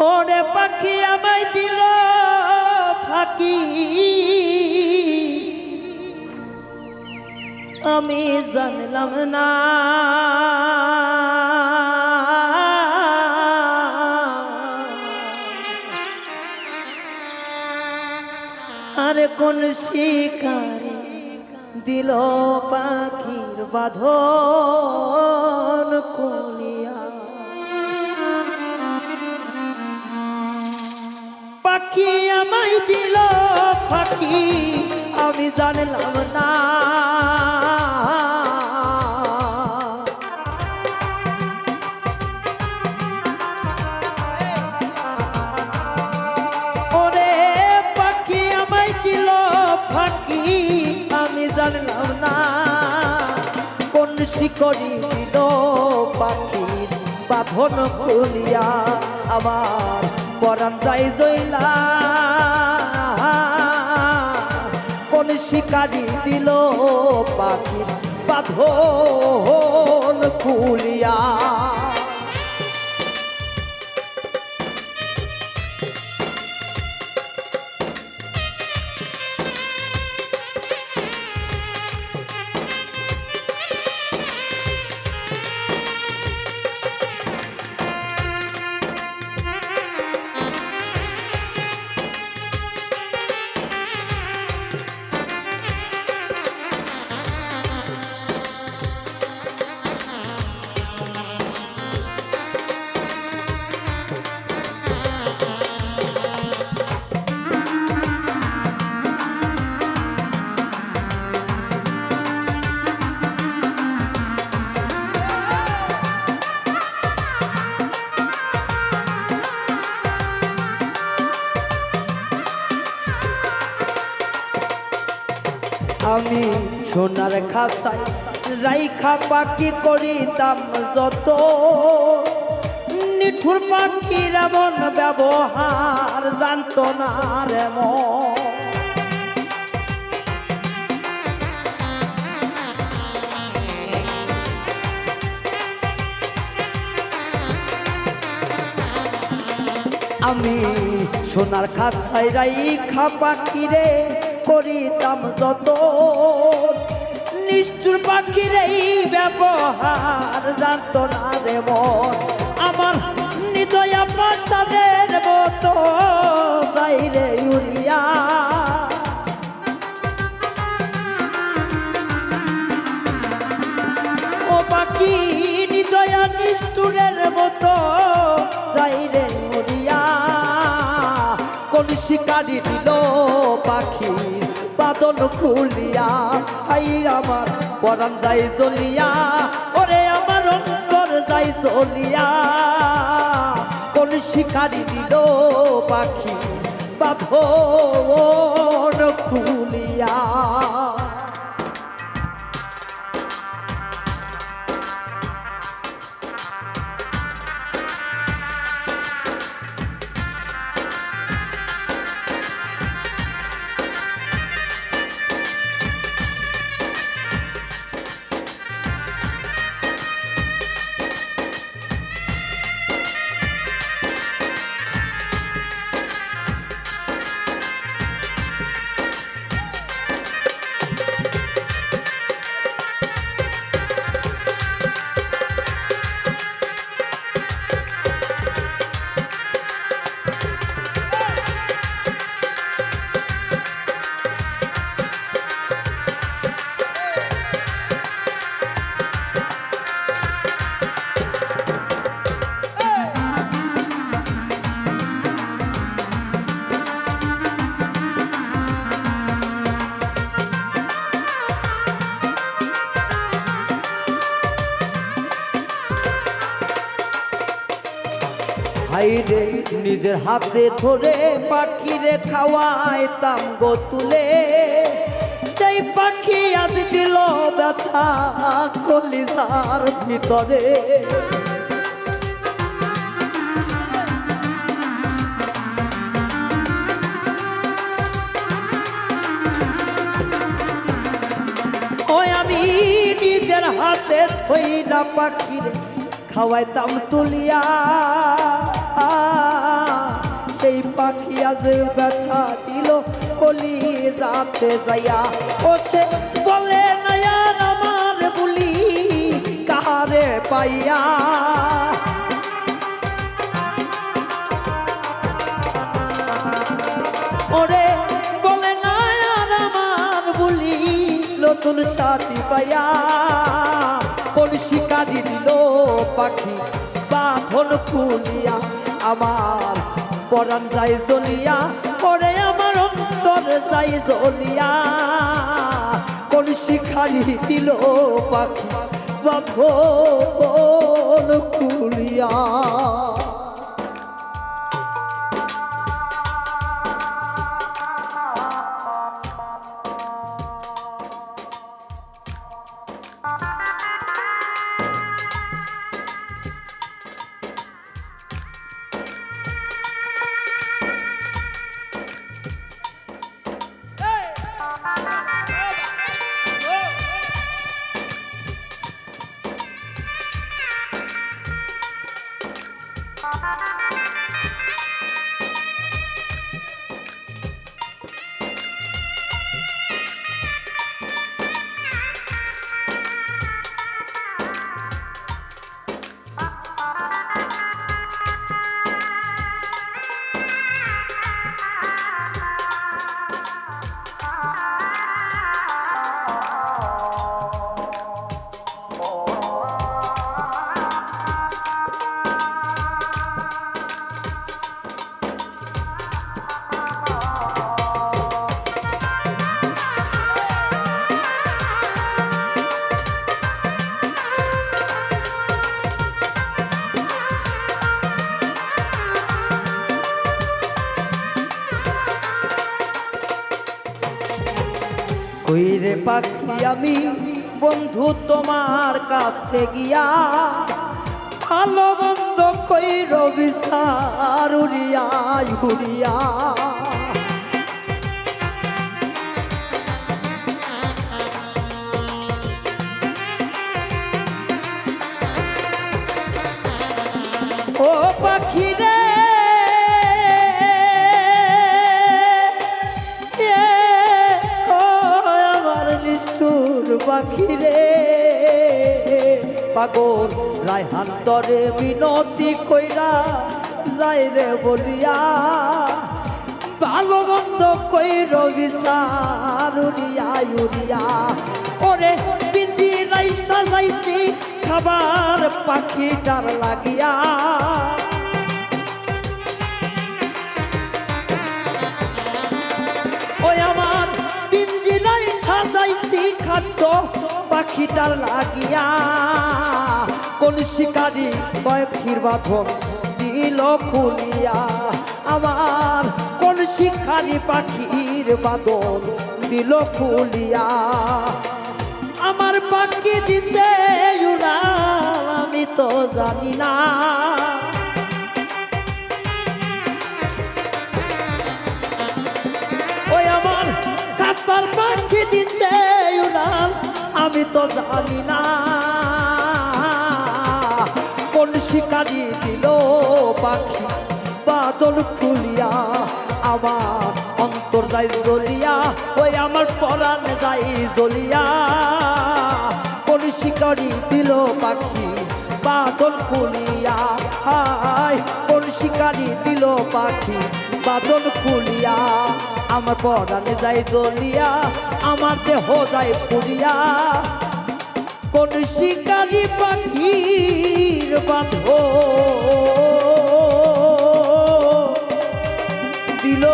ওরে পাখি আমায় দিল, ফাঁকি। আমি জানলাম না। আরে কোন শিকারে দিল পাখির বাঁধন কলিয়া পাখি আমায় দিল পাখি আমি জানলাম না। ওরে দিল, ফাঁকি আমি জানলাম না। কোন দিল পাখির বাঁধন খুলিয়া আমার পরাণ যাই জইলা। কোন শিকারি দিল পাখির বাঁধন খুলিয়া আমি সোনার খাসাই রাইখা পাখি করিতাম যত নিঠুর পাখির এমন ব্যবহার জানত না রে মন। আমি সোনার খাসাই রাইখা পাখিরে করিতাম যত নিষ্ঠুর পাখির এই ব্যবহার জানত না রে আমার নিদয়া পাশাদের মতো বাইরে উড়িয়া ও পাখি নিদয়া নিষ্ঠুরের মতো যাইরে মরিয়া কোন শিকারি দিল বাদল খুলিয়া আইর আমার পরাণ যাই জ্বলিয়া ওরে আমার অন্তর যাই চলিয়া। কোন শিকারি দিল পাখি, বাঁধন খুলিয়া। হাইরে নিজের হাতে ধরে পাখিরে খাওয়াইতাম গো তুলে। সেই পাখি আজ দিল ব্যথা কলিজার ভিতরে। আমি নিজের হাতে থইলা পাখিরে খাওয়াইতাম তুলিয়া পাখি আজ ব্যথা দিল, কলি যাতে যাইয়া ও সে বলে, নয়ান আমার বলি, কাহারে পাইয়া? ওরে, বলে না আর আমার বলি, নতুন সাথী পাইয়া। কোন শিকারি দিল পাখি, বাঁধন খুলিয়া আমার। পরাণ যাই জ্বলিয়া পরে আমার অন্তর যাই জ্বলিয়া কোন শিখারি দিল পাখি বাঘ খুলিয়া। কইরে পাখি আমি, বন্ধু তোমার কাছে গিয়া, ভালো বন্ধ কই বিচার উড়িয়া উড়িয়া। ও পাখি পাগল রায়হান তরে বিনতি কইরা, যাই রে বলিয়া ভালো মন্দ কইর বিচার, উড়িয়া উড়িয়া। ওরে বিঞ্জি রাইসা যাইছি, খাবার পাখিটার লাগিয়া। ওই আমার পিঞ্জিরাই সাজাইছি খাদ্য পাখিটার লাগিয়া কোন শিকারি পাখির বাঁধন দিল খুলিয়া। আমার কোন শিকারি পাখির বাঁধন দিল খুলিয়া। আমার পাখি উড়াল, আমি তো জানি না। ওই আমার দিতে আমি তো জানি না কোন শিকারি দিল পাখি। বাদল খুলিয়া আমার অন্তর যাই জ্বলিয়া, ওই আমার পরাণ যাই জ্বলিয়া। কোন শিকারি দিল পাখি, বাদল খুলিয়া, হায়, কোন শিকারি দিল পাখি, বাদল খুলিয়া। আমার পরাণে যাই দলিয়া আমার দেহ যাই পুড়িয়া। কোন শিকারি পাখির বাঁধ দিল